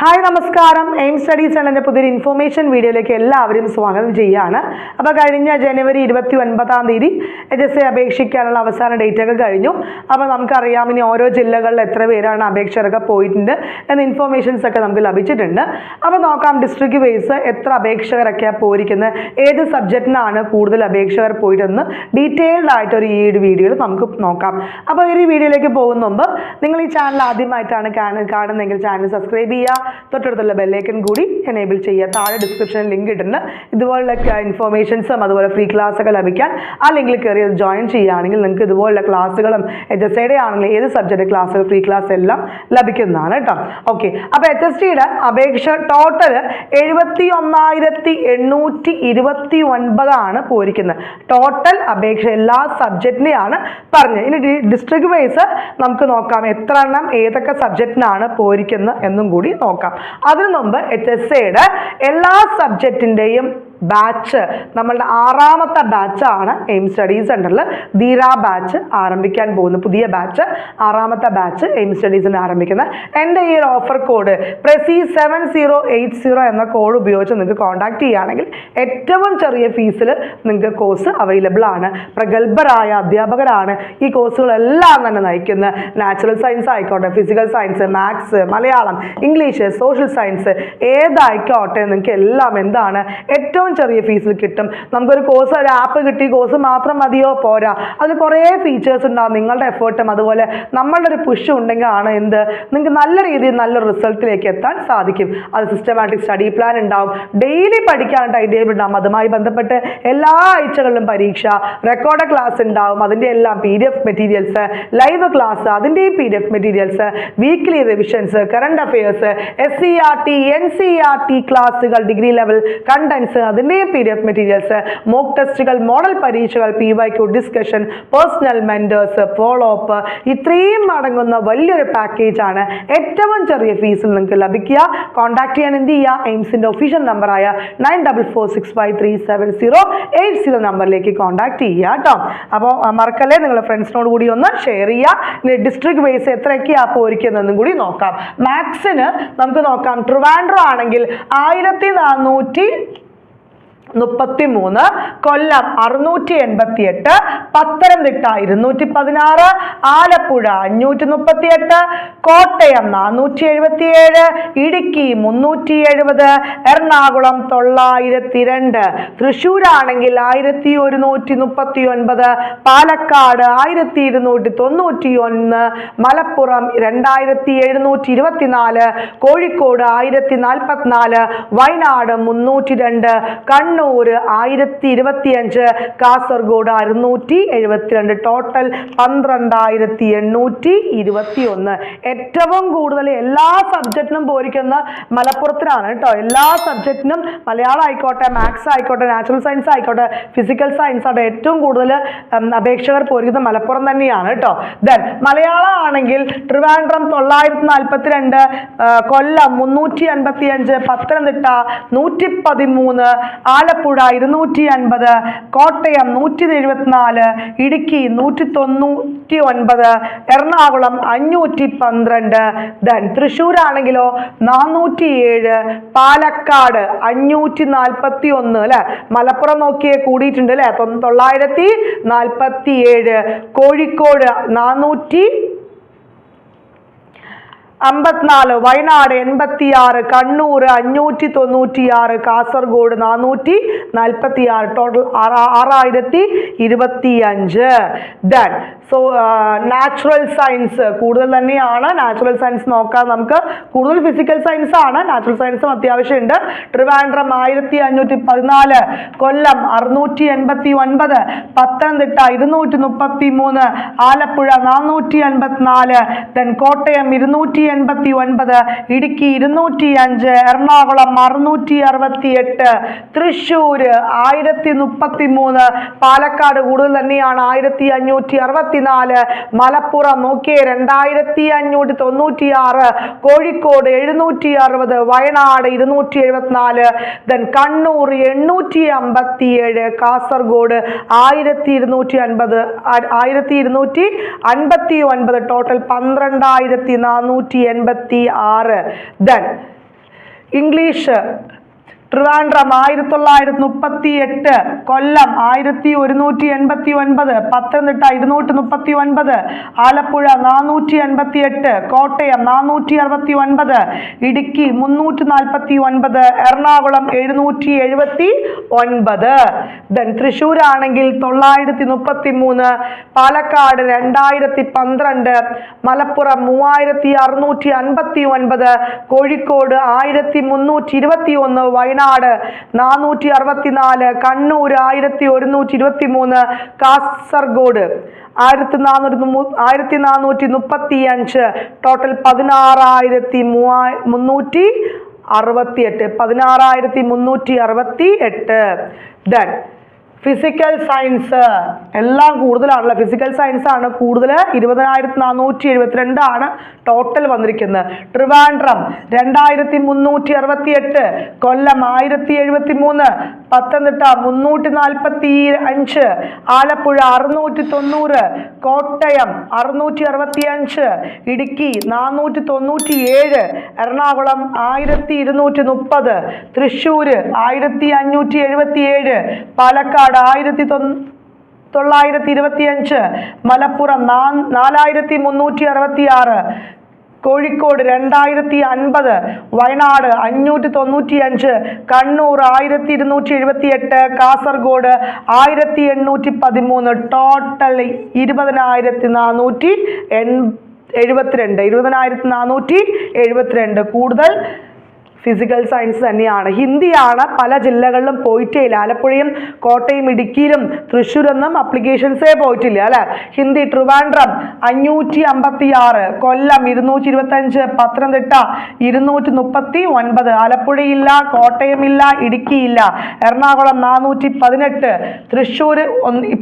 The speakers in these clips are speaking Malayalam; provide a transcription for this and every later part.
ഹായ് നമസ്കാരം. എയിം സ്റ്റഡീസ് ചാനലിന്റെ പുതിയൊരു ഇൻഫോർമേഷൻ വീഡിയോയിലേക്ക് എല്ലാവരും സ്വാഗതം ചെയ്യുകയാണ് അപ്പോൾ കഴിഞ്ഞ ജനുവരി ഇരുപത്തി ഒൻപതാം തീയതി എച്ച് എസ് എ അപേക്ഷിക്കാനുള്ള അവസാന ഡേറ്റൊക്കെ കഴിഞ്ഞു. അപ്പോൾ നമുക്കറിയാം ഇനി ഓരോ ജില്ലകളിൽ എത്ര പേരാണ് അപേക്ഷകരൊക്കെ പോയിട്ടുണ്ട് എന്ന ഇൻഫോർമേഷൻസ് ഒക്കെ നമുക്ക് ലഭിച്ചിട്ടുണ്ട്. അപ്പോൾ നോക്കാം ഡിസ്ട്രിക്ട് വൈസ് എത്ര അപേക്ഷകരൊക്കെയാണ് പോയിരിക്കുന്നത്? ഏത് സബ്ജക്റ്റിനാണ് കൂടുതൽ അപേക്ഷകർ പോയിട്ടെന്ന് ഡീറ്റെയിൽഡ് ആയിട്ടൊരു ഈ ഒരു വീഡിയോയിൽ നമുക്ക് നോക്കാം. അപ്പോൾ ഈ ഒരു വീഡിയോയിലേക്ക് പോകുന്ന മുമ്പ് നിങ്ങൾ ഈ ചാനൽ ആദ്യമായിട്ടാണ് കാണു- കാണുന്നതെങ്കിൽ ചാനൽ സബ്സ്ക്രൈബ് ചെയ്യുക. തൊട്ടടുത്തുള്ള ബെല്ലൈക്കൻ കൂടി എനേബിൾ ചെയ്യുക താഴെ ഡിസ്ക്രിപ്ഷനിൽ ലിങ്ക് ഇട്ടിട്ടുണ്ട്. ഇതുപോലുള്ള ഇൻഫോർമേഷൻസും അതുപോലെ ഫ്രീ ക്ലാസ് ഒക്കെ ലഭിക്കാൻ. ആ ലിങ്കിൽ കയറി ജോയിൻ ചെയ്യുകയാണെങ്കിൽ നിങ്ങൾക്ക് ഇതുപോലുള്ള ക്ലാസ്സുകളും എച്ച് എസ് ഐയുടെ ആണെങ്കിൽ ഏത് സബ്ജക്റ്റ് ക്ലാസ്സുകൾ ഫ്രീ ക്ലാസ് എല്ലാം ലഭിക്കുന്നതാണ് കേട്ടോ ഓക്കെ അപ്പോൾ എച്ച് എസ് ടിയുടെ അപേക്ഷ ടോട്ടൽ എഴുപത്തി ഒന്നായിരത്തി എണ്ണൂറ്റി ഇരുപത്തി ഒൻപതാണ് പോയിരിക്കുന്നത്. ടോട്ടൽ അപേക്ഷ എല്ലാ സബ്ജക്റ്റിനെയാണ് പറഞ്ഞത്. ഇനി ഡിസ്ട്രിക്ട് വൈസ് നമുക്ക് നോക്കാം. എത്ര എണ്ണം ഏതൊക്കെ സബ്ജക്റ്റിനാണ് പോയിരിക്കുന്നത് എന്നും കൂടി നോക്കാം. അതിനു മുമ്പ് എച്ച് എസ് എയുടെ എല്ലാ സബ്ജക്റ്റിന്റെയും ബാച്ച് നമ്മളുടെ ആറാമത്തെ ബാച്ചാണ് എയിം സ്റ്റഡീസ് സെന്ററിൽ ധീര ബാച്ച് ആരംഭിക്കാൻ പോകുന്നു. പുതിയ ബാച്ച് ആറാമത്തെ ബാച്ച് എയിം സ്റ്റഡീസിന് ആരംഭിക്കുന്നത്. എന്റെ ഈ ഒരു ഓഫർ കോഡ് പ്രസി സെവൻ സീറോ എയ്റ്റ് സീറോ എന്ന കോഡ് ഉപയോഗിച്ച് നിങ്ങൾക്ക് കോൺടാക്ട് ചെയ്യുകയാണെങ്കിൽ ഏറ്റവും ചെറിയ ഫീസിൽ നിങ്ങൾക്ക് കോഴ്സ് അവൈലബിൾ ആണ്. പ്രഗത്ഭരായ അധ്യാപകരാണ് ഈ കോഴ്സുകളെല്ലാം തന്നെ നയിക്കുന്നത്. നാച്ചുറൽ സയൻസ് ആയിക്കോട്ടെ physical science maths Malayalam English social science ഏതായിക്കോട്ടെ നിങ്ങൾക്ക് എല്ലാം എന്താണ്? ഏറ്റവും ചെറിയ ഫീസിൽ കിട്ടും. നമുക്കൊരു കോഴ്സ് ഒരു ആപ്പ് കിട്ടി കോഴ്സ് മാത്രം മതിയോ? പോരാ. അതിന് കുറേ ഫീച്ചേഴ്സ് ഉണ്ടാവും. നിങ്ങളുടെ എഫേർട്ടും അതുപോലെ നമ്മളുടെ ഒരു പുഷ് ഉണ്ടെങ്കിൽ ആണ് എന്ത്? നിങ്ങൾക്ക് നല്ല രീതിയിൽ നല്ല റിസൾട്ടിലേക്ക് എത്താൻ സാധിക്കും. അത് സിസ്റ്റമാറ്റിക് സ്റ്റഡി പ്ലാൻ ഉണ്ടാവും. ഡെയിലി പഠിക്കാൻ ടൈം ടേബിൾ ഉണ്ടാവും. അതുമായി ബന്ധപ്പെട്ട് എല്ലാ ആഴ്ചകളിലും പരീക്ഷ റെക്കോർഡ് ക്ലാസ് ഉണ്ടാവും. അതിന്റെ എല്ലാം P D F materials live class അതിന്റെയും P D F materials weekly revisions current affairs S C R T N C R T ക്ലാസ്സുകൾ degree level contents അതിന്റെയും P D F materials mock ടെസ്റ്റുകൾ മോഡൽ പരീക്ഷകൾ P Y Q discussion personal mentors follow up ഇത്രയും അടങ്ങുന്ന വലിയൊരു പാക്കേജാണ് ഏറ്റവും ചെറിയ ഫീസിൽ നിങ്ങൾക്ക് ലഭിക്കുക. കോൺടാക്ട് ചെയ്യാൻ എന്ത് ചെയ്യുക? എയിംസിന്റെ ഒഫീഷ്യൽ നമ്പറായ nine double four six five three seven zero eight zero നമ്പറിലേക്ക് കോൺടാക്ട് ചെയ്യുക കേട്ടോ അപ്പോൾ മറക്കല്ലേ? നിങ്ങളുടെ ഫ്രണ്ട്സിനോട് കൂടി ഒന്ന് ഷെയർ ചെയ്യുക. ഡിസ്ട്രിക്ട് വൈസ് എത്രയൊക്കെയാണ് പോയിരിക്കുന്നതെന്നും കൂടി നോക്കാം. മാത്സിന് നമുക്ക് നോക്കാം. ട്രിവാൻഡ്രോ ആണെങ്കിൽ ആയിരത്തി നാനൂറ്റി മുപ്പത്തി മൂന്ന് കൊല്ലം അറുന്നൂറ്റി എൺപത്തി എട്ട് പത്തനംതിട്ട ഇരുന്നൂറ്റി പതിനാറ് ആലപ്പുഴ അഞ്ഞൂറ്റി മുപ്പത്തി എട്ട് കോട്ടയം നാനൂറ്റി എഴുപത്തി ഏഴ് ഇടുക്കി മുന്നൂറ്റി എഴുപത് എറണാകുളം തൊള്ളായിരത്തി രണ്ട് തൃശ്ശൂരാണെങ്കിൽ ആയിരത്തി ഒരുന്നൂറ്റി മുപ്പത്തി ഒൻപത് പാലക്കാട് ആയിരത്തി ഇരുന്നൂറ്റി തൊണ്ണൂറ്റി ഒന്ന് മലപ്പുറം രണ്ടായിരത്തി എഴുന്നൂറ്റി ഇരുപത്തിനാല് കോഴിക്കോട് ആയിരത്തി നാൽപ്പത്തിനാല് വയനാട് മുന്നൂറ്റി രണ്ട് കണ്ണൂർ ആയിരത്തി ഇരുപത്തിയഞ്ച് കാസർഗോഡ് അറുന്നൂറ്റി എഴുപത്തിരണ്ട് ടോട്ടൽ പന്ത്രണ്ടായിരത്തി എണ്ണൂറ്റി ഇരുപത്തി ഒന്ന് ഏറ്റവും കൂടുതൽ എല്ലാ സബ്ജക്റ്റിനും പോയിരിക്കുന്ന മലപ്പുറത്തിനാണ് കേട്ടോ. എല്ലാ സബ്ജക്റ്റിനും മലയാളം ആയിക്കോട്ടെ മാത്സ് ആയിക്കോട്ടെ നാച്ചുറൽ സയൻസ് ആയിക്കോട്ടെ ഫിസിക്കൽ സയൻസ് ആണ് ഏറ്റവും കൂടുതൽ അപേക്ഷകർ പോയിരിക്കുന്ന മലപ്പുറം തന്നെയാണ് കേട്ടോ. ദെൻ മലയാളം ആണെങ്കിൽ ട്രിവാൻഡ്രം തൊള്ളായിരത്തി നാൽപ്പത്തി രണ്ട് കൊല്ലം മുന്നൂറ്റി അൻപത്തി അഞ്ച് പത്തനംതിട്ട നൂറ്റി പതിമൂന്ന് ആലപ്പുഴ ഇരുന്നൂറ്റി അൻപത് കോട്ടയം നൂറ്റി എഴുപത്തിനാല് ഇടുക്കി നൂറ്റി തൊണ്ണൂറ്റി ഒൻപത് എറണാകുളം അഞ്ഞൂറ്റി പന്ത്രണ്ട് ദെൻ തൃശ്ശൂരാണെങ്കിലോ നാനൂറ്റി ഏഴ് പാലക്കാട് അഞ്ഞൂറ്റി നാൽപ്പത്തി ഒന്ന് അല്ലെ? മലപ്പുറം നോക്കിയേ കൂടിയിട്ടുണ്ട് അല്ലെ? തൊള്ളായിരത്തി നാൽപ്പത്തി ഏഴ് കോഴിക്കോട് നാനൂറ്റി അമ്പത്തിനാല് വയനാട് എൺപത്തിയാറ് കണ്ണൂർ അഞ്ഞൂറ്റി തൊണ്ണൂറ്റിയാറ് കാസർഗോഡ് നാനൂറ്റി നാൽപ്പത്തി ആറ് ടോട്ടൽ ആറായിരത്തി ഇരുപത്തി അഞ്ച് ദൻ സോ നാച്ചുറൽ സയൻസ് കൂടുതൽ തന്നെയാണ്. നാച്ചുറൽ സയൻസ് നോക്കാൻ നമുക്ക്. കൂടുതൽ ഫിസിക്കൽ സയൻസ് ആണ്. നാച്ചുറൽ സയൻസും അത്യാവശ്യമുണ്ട്. ട്രിവാൻഡ്രം ആയിരത്തി അഞ്ഞൂറ്റി പതിനാല് കൊല്ലം അറുന്നൂറ്റി എൺപത്തി ഒൻപത് പത്തനംതിട്ട ഇരുന്നൂറ്റി മുപ്പത്തി മൂന്ന് ആലപ്പുഴ നാനൂറ്റി അൻപത്തിനാല് ദെൻ കോട്ടയം ഇരുന്നൂറ്റി എൺപത്തി ഒൻപത് ഇടുക്കി ഇരുന്നൂറ്റി അഞ്ച് എറണാകുളം അറുന്നൂറ്റി അറുപത്തി എട്ട് തൃശ്ശൂർ ആയിരത്തി മുപ്പത്തി മൂന്ന് പാലക്കാട് കൂടുതൽ തന്നെയാണ് ആയിരത്തി അഞ്ഞൂറ്റി അറുപത്തിനാല് മലപ്പുറം നോക്കിയേ രണ്ടായിരത്തി അഞ്ഞൂറ്റി തൊണ്ണൂറ്റി ആറ് കോഴിക്കോട് എഴുന്നൂറ്റി അറുപത് വയനാട് ഇരുന്നൂറ്റി എഴുപത്തിനാല് ദെൻ കണ്ണൂർ എണ്ണൂറ്റി അമ്പത്തി ഏഴ് കാസർഗോഡ് ആയിരത്തി ഇരുന്നൂറ്റി അൻപത് ആയിരത്തി ഇരുന്നൂറ്റി അൻപത്തി ഒൻപത് ടോട്ടൽ പന്ത്രണ്ടായിരത്തി നാനൂറ്റി Then English ട്രിവാൻഡ്രം ആയിരത്തി തൊള്ളായിരത്തി മുപ്പത്തി എട്ട് കൊല്ലം ആയിരത്തി ഒരുന്നൂറ്റി എൺപത്തി ഒൻപത് പത്തനംതിട്ട ഇരുന്നൂറ്റി മുപ്പത്തി ഒൻപത് ആലപ്പുഴ നാനൂറ്റി അൻപത്തി എട്ട് കോട്ടയം നാനൂറ്റി അറുപത്തി ഒൻപത് ഇടുക്കി മുന്നൂറ്റി നാൽപ്പത്തി ഒൻപത് എറണാകുളം എഴുന്നൂറ്റി എഴുപത്തി ഒൻപത് ദെൻ തൃശ്ശൂർ ആണെങ്കിൽ തൊള്ളായിരത്തി മുപ്പത്തി മൂന്ന് പാലക്കാട് രണ്ടായിരത്തി പന്ത്രണ്ട് മലപ്പുറം മൂവായിരത്തി അറുന്നൂറ്റി അൻപത്തി ഒൻപത് കോഴിക്കോട് ആയിരത്തി മുന്നൂറ്റി ഇരുപത്തി ഒന്ന് വയനാട് നാനൂറ്റി അറുപത്തിനാല് കണ്ണൂർ ആയിരത്തി ഒരുന്നൂറ്റി ഇരുപത്തി മൂന്ന് കാസർഗോഡ് ആയിരത്തി നാനൂറ്റി ആയിരത്തി നാനൂറ്റി മുപ്പത്തി അഞ്ച് ടോട്ടൽ പതിനാറായിരത്തി മൂവായി മുന്നൂറ്റി അറുപത്തി എട്ട് പതിനാറായിരത്തി മുന്നൂറ്റി അറുപത്തി എട്ട് ദെൻ ഫിസിക്കൽ സയൻസ് എല്ലാം കൂടുതലാണല്ലോ. ഫിസിക്കൽ സയൻസ് ആണ് കൂടുതൽ. ഇരുപതിനായിരത്തി നാനൂറ്റി എഴുപത്തിരണ്ടാണ് ടോട്ടൽ വന്നിരിക്കുന്നത്. ട്രിവാൻഡ്രം രണ്ടായിരത്തി മുന്നൂറ്റി അറുപത്തി എട്ട് കൊല്ലം ആയിരത്തി എഴുപത്തി മൂന്ന് പത്തനംതിട്ട മുന്നൂറ്റി നാൽപ്പത്തി അഞ്ച് ആലപ്പുഴ അറുന്നൂറ്റി തൊണ്ണൂറ് കോട്ടയം അറുന്നൂറ്റി അറുപത്തി അഞ്ച് ഇടുക്കി നാനൂറ്റി തൊണ്ണൂറ്റി ഏഴ് എറണാകുളം ആയിരത്തി ഇരുന്നൂറ്റി മുപ്പത് തൃശ്ശൂർ ആയിരത്തി അഞ്ഞൂറ്റി എഴുപത്തി ഏഴ് പാലക്കാട് ആയിരത്തി തൊണ്ണൂ തൊള്ളായിരത്തി ഇരുപത്തി അഞ്ച് മലപ്പുറം നാലായിരത്തി മുന്നൂറ്റി അറുപത്തി ആറ് കോഴിക്കോട് രണ്ടായിരത്തി അൻപത് വയനാട് അഞ്ഞൂറ്റി തൊണ്ണൂറ്റി അഞ്ച് കണ്ണൂർ ആയിരത്തി ഇരുന്നൂറ്റി എഴുപത്തി എട്ട് കാസർഗോഡ് ആയിരത്തി എണ്ണൂറ്റി പതിമൂന്ന് ടോട്ടൽ ഇരുപതിനായിരത്തി നാനൂറ്റി എൺ എഴുപത്തിരണ്ട് ഇരുപതിനായിരത്തി നാനൂറ്റി എഴുപത്തിരണ്ട്. കൂടുതൽ ഫിസിക്കൽ സയൻസ് തന്നെയാണ്. ഹിന്ദിയാണ് പല ജില്ലകളിലും പോയിട്ടേ ഇല്ല ആലപ്പുഴയും കോട്ടയം ഇടുക്കിയിലും തൃശ്ശൂരൊന്നും അപ്ലിക്കേഷൻസേ പോയിട്ടില്ല അല്ലേ? ഹിന്ദി ട്രിവാൻഡ്രം അഞ്ഞൂറ്റി അമ്പത്തി ആറ് കൊല്ലം ഇരുന്നൂറ്റി ഇരുപത്തഞ്ച് പത്തനംതിട്ട ഇരുന്നൂറ്റി മുപ്പത്തി ഒൻപത് ആലപ്പുഴയില്ല കോട്ടയമില്ല ഇടുക്കിയില്ല എറണാകുളം നാനൂറ്റി പതിനെട്ട് തൃശ്ശൂർ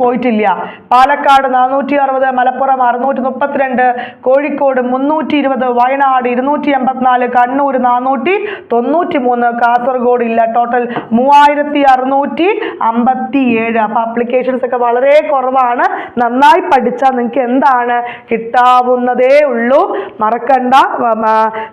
പോയിട്ടില്ല. പാലക്കാട് നാനൂറ്റി അറുപത് മലപ്പുറം അറുന്നൂറ്റി മുപ്പത്തിരണ്ട് കോഴിക്കോട് മുന്നൂറ്റി ഇരുപത് വയനാട് ഇരുന്നൂറ്റി എൺപത്തിനാല് കണ്ണൂർ നാനൂറ്റി തൊണ്ണൂറ്റി മൂന്ന് കാസർഗോഡ് ഇല്ല ടോട്ടൽ മൂവായിരത്തി അറുന്നൂറ്റി അമ്പത്തി ഏഴ് അപ്പൊ അപ്ലിക്കേഷൻസ് ഒക്കെ വളരെ കുറവാണ്. നന്നായി പഠിച്ചാൽ നിങ്ങൾക്ക് എന്താണ് കിട്ടാവുന്നതേ ഉള്ളൂ. മറക്കണ്ട.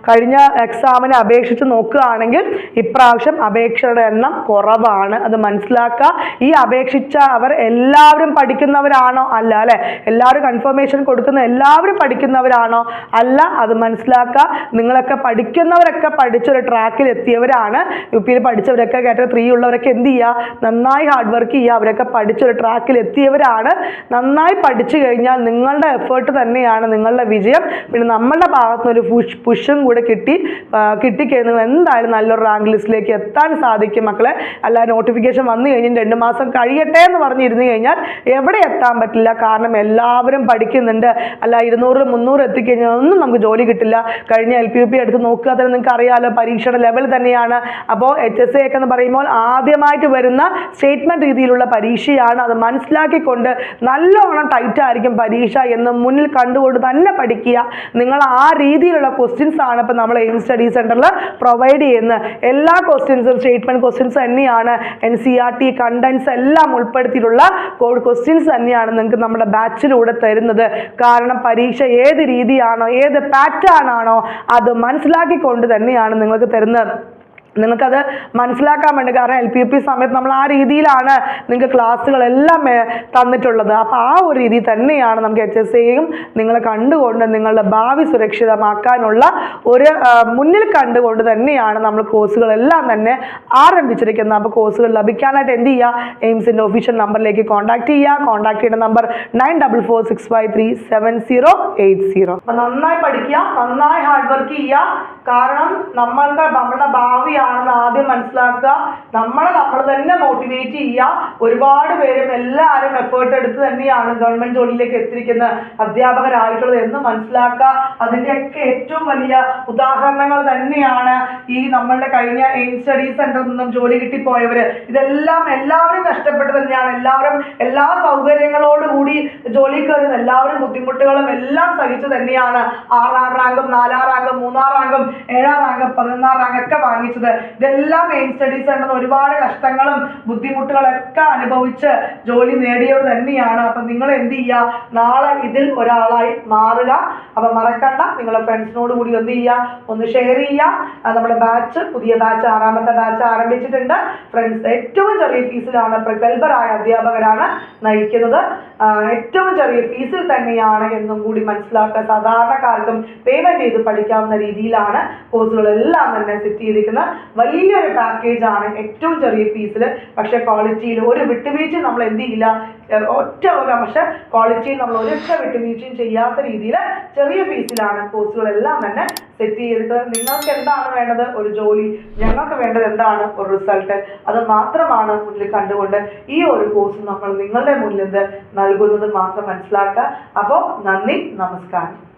കഴിഞ്ഞ എക്സാമിനെ അപേക്ഷിച്ച് നോക്കുകയാണെങ്കിൽ ഇപ്രാവശ്യം അപേക്ഷയുടെ എണ്ണം കുറവാണ്. അത് മനസ്സിലാക്കുക. ഈ അപേക്ഷിച്ച അവർ എല്ലാവരും പഠിക്കുന്നവരാണോ? അല്ല അല്ലെ? എല്ലാവരും കൺഫർമേഷൻ കൊടുക്കുന്ന എല്ലാവരും പഠിക്കുന്നവരാണോ? അല്ല അത് മനസ്സിലാക്കുക. നിങ്ങളൊക്കെ പഠിക്കുന്നവരൊക്കെ പഠിച്ചൊരു ട്രാക്കിൽ എത്തിയവരാണ് യു പിയിൽ പഠിച്ചവരൊക്കെ കേട്ട ത്രീ ഉള്ളവരൊക്കെ എന്ത് ചെയ്യുക നന്നായി ഹാർഡ് വർക്ക് ചെയ്യുക അവരൊക്കെ പഠിച്ചൊരു ട്രാക്കിൽ എത്തിയവരാണ് നന്നായി പഠിച്ചു കഴിഞ്ഞാൽ നിങ്ങളുടെ എഫേർട്ട് തന്നെയാണ് നിങ്ങളുടെ വിജയം. പിന്നെ നമ്മളുടെ ഭാഗത്ത് നിന്ന് ഒരു പുഷ് പുഷും കൂടെ കിട്ടി കിട്ടിക്കഴിഞ്ഞാൽ എന്തായാലും നല്ലൊരു റാങ്ക് ലിസ്റ്റിലേക്ക് എത്താൻ സാധിക്കും മക്കളെ. അല്ല നോട്ടിഫിക്കേഷൻ വന്നു കഴിഞ്ഞ് രണ്ട് മാസം കഴിയട്ടെ എന്ന് പറഞ്ഞിരുന്നു കഴിഞ്ഞാൽ എവിടെ എത്താൻ പറ്റില്ല. കാരണം എല്ലാവരും പഠിക്കുന്നുണ്ട്. അല്ല ഇരുന്നൂറ് മുന്നൂറ് എത്തിക്കഴിഞ്ഞാൽ ഒന്നും നമുക്ക് ജോലി കിട്ടില്ല. കഴിഞ്ഞ എൽ പി യു പി എടുത്ത് നോക്കുക തന്നെ നിങ്ങൾക്ക് അറിയാമല്ലോ പരീക്ഷയുടെ ലെവൽ തന്നെയാണ്. അപ്പോൾ എച്ച് എസ് എ ഒക്കെ എന്ന് പറയുമ്പോൾ ആദ്യമായിട്ട് വരുന്ന സ്റ്റേറ്റ്മെന്റ് രീതിയിലുള്ള പരീക്ഷയാണ്. അത് മനസ്സിലാക്കിക്കൊണ്ട് നല്ലോണം ടൈറ്റ് ആയിരിക്കും പരീക്ഷ എന്ന് മുന്നിൽ കണ്ടുകൊണ്ട് തന്നെ പഠിക്കുക. നിങ്ങൾ ആ രീതിയിലുള്ള ക്വസ്റ്റ്യൻസ് ആണ് ഇപ്പോൾ നമ്മൾ എയിം സ്റ്റഡി സെന്ററിൽ പ്രൊവൈഡ് ചെയ്യുന്നത്. എല്ലാ ക്വസ്റ്റ്യൻസും സ്റ്റേറ്റ്മെന്റ് ക്വസ്റ്റ്യൻസ് തന്നെയാണ്. N C R T contents എല്ലാം ഉൾപ്പെടുത്തിയിട്ടുള്ള ക്വസ്റ്റ്യൻസ് തന്നെയാണ് നിങ്ങൾക്ക് നമ്മുടെ ബാച്ചിലൂടെ തരുന്നത്. കാരണം പരീക്ഷ ഏത് രീതിയാണോ ഏത് പാറ്റേൺ ആണോ അത് മനസ്സിലാക്കിക്കൊണ്ട് തന്നെയാണ് നിങ്ങൾക്ക് തരുന്നത് നിങ്ങൾക്കത് മനസ്സിലാക്കാൻ വേണ്ടി കാരണം എൽ പി പി സമയത്ത് നമ്മൾ ആ രീതിയിലാണ് നിങ്ങൾക്ക് ക്ലാസ്സുകളെല്ലാം തന്നിട്ടുള്ളത്. അപ്പോൾ ആ ഒരു രീതി തന്നെയാണ് നമുക്ക് എച്ച് എസ് എയും നിങ്ങളെ കണ്ടുകൊണ്ട് നിങ്ങളുടെ ഭാവി സുരക്ഷിതമാക്കാനുള്ള ഒരു മുന്നിൽ കണ്ടുകൊണ്ട് തന്നെയാണ് നമ്മൾ കോഴ്സുകളെല്ലാം തന്നെ ആരംഭിച്ചിരിക്കുന്നത്. അപ്പോൾ കോഴ്സുകൾ ലഭിക്കാനായിട്ട് എന്ത് ചെയ്യുക എയിംസിന്റെ ഒഫീഷ്യൽ നമ്പറിലേക്ക് കോൺടാക്ട് ചെയ്യുക കോൺടാക്ട് ചെയ്യുന്ന number nine double four six five three seven zero eight zero അപ്പം നന്നായി പഠിക്കുക നന്നായി ഹാർഡ് വർക്ക് ചെയ്യുക. കാരണം നമ്മളുടെ നമ്മുടെ ഭാവിയാണെന്ന് ആദ്യം മനസ്സിലാക്കുക. നമ്മളെ നമ്മൾ തന്നെ മോട്ടിവേറ്റ് ചെയ്യുക. ഒരുപാട് പേരും എല്ലാവരും എഫേർട്ട് എടുത്ത് തന്നെയാണ് ഗവൺമെന്റ് ജോലിയിലേക്ക് എത്തിയിരിക്കുന്ന അധ്യാപകരായിട്ടുള്ളത് എന്ന് മനസ്സിലാക്കുക. അതിന്റെയൊക്കെ ഏറ്റവും വലിയ ഉദാഹരണങ്ങൾ തന്നെയാണ് ഈ നമ്മളുടെ കഴിഞ്ഞ എയിം സ്റ്റഡി സെന്ററിൽ നിന്നും ജോലി കിട്ടിപ്പോയവർ ഇതെല്ലാം എല്ലാവരും കഷ്ടപ്പെട്ട് തന്നെയാണ്. എല്ലാവരും എല്ലാ സൗകര്യങ്ങളോടുകൂടി ജോലി കയറുന്ന എല്ലാവരും ബുദ്ധിമുട്ടുകളും എല്ലാം സഹിച്ചു തന്നെയാണ്. ആറാം റാങ്കും നാലാം റാങ്കും മൂന്നാം റാങ്കും ഏഴാം റാങ്ക് പതിനൊന്നാം റാങ്ക് ഒക്കെ വാങ്ങിച്ചത്. ഇതെല്ലാം മെയിൻ സ്റ്റഡീസ് ഉണ്ടെന്ന് ഒരുപാട് കഷ്ടങ്ങളും ബുദ്ധിമുട്ടുകളൊക്കെ അനുഭവിച്ച് ജോലി നേടിയവർ തന്നെയാണ്. അപ്പം നിങ്ങൾ എന്ത് ചെയ്യുക? നാളെ ഇതിൽ ഒരാളായി മാറുക. അപ്പം മറക്കണ്ട. നിങ്ങളുടെ ഫ്രണ്ട്സിനോട് കൂടി എന്ത് ചെയ്യുക. ഒന്ന് ഷെയർ ചെയ്യുക. നമ്മുടെ ബാച്ച് പുതിയ ബാച്ച് ആറാമത്തെ ബാച്ച് ആരംഭിച്ചിട്ടുണ്ട്. ഫ്രണ്ട്സ് ഏറ്റവും ചെറിയ ഫീസിലാണ് പ്രഗത്ഭരായ അധ്യാപകരാണ് നയിക്കുന്നത്. ഏറ്റവും ചെറിയ ഫീസിൽ തന്നെയാണ് എന്നും കൂടി മനസ്സിലാക്കുക. സാധാരണക്കാർക്കും പേയ്മെന്റ് ചെയ്ത് പഠിക്കാവുന്ന രീതിയിലാണ് കോഴ്സുകളെല്ലാം തന്നെ സെറ്റ് ചെയ്തിരിക്കുന്ന വലിയൊരു പാക്കേജ് ആണ് ഏറ്റവും ചെറിയ ഫീസിൽ പക്ഷെ ക്വാളിറ്റിയിൽ ഒരു വിട്ടുവീഴ്ച നമ്മൾ എന്ത് ചെയ്യില്ല. ഒറ്റ പക്ഷെ ക്വാളിറ്റിയിൽ നമ്മൾ ഒരൊറ്റ വിട്ടുവീഴ്ചയും ചെയ്യാത്ത രീതിയിൽ ചെറിയ ഫീസിലാണ് കോഴ്സുകളെല്ലാം തന്നെ സെറ്റ് ചെയ്തിട്ടുള്ളത് നിങ്ങൾക്ക് എന്താണ് വേണ്ടത്? ഒരു ജോലി. ഞങ്ങൾക്ക് വേണ്ടത് എന്താണ്? ഒരു റിസൾട്ട് അത് മാത്രമാണ് മുന്നിൽ കണ്ടുകൊണ്ട് ഈ ഒരു കോഴ്സ് നമ്മൾ നിങ്ങളുടെ മുന്നിൽ നൽകുന്നത് മാത്രം മനസ്സിലാക്കുക. അപ്പോൾ നന്ദി നമസ്കാരം.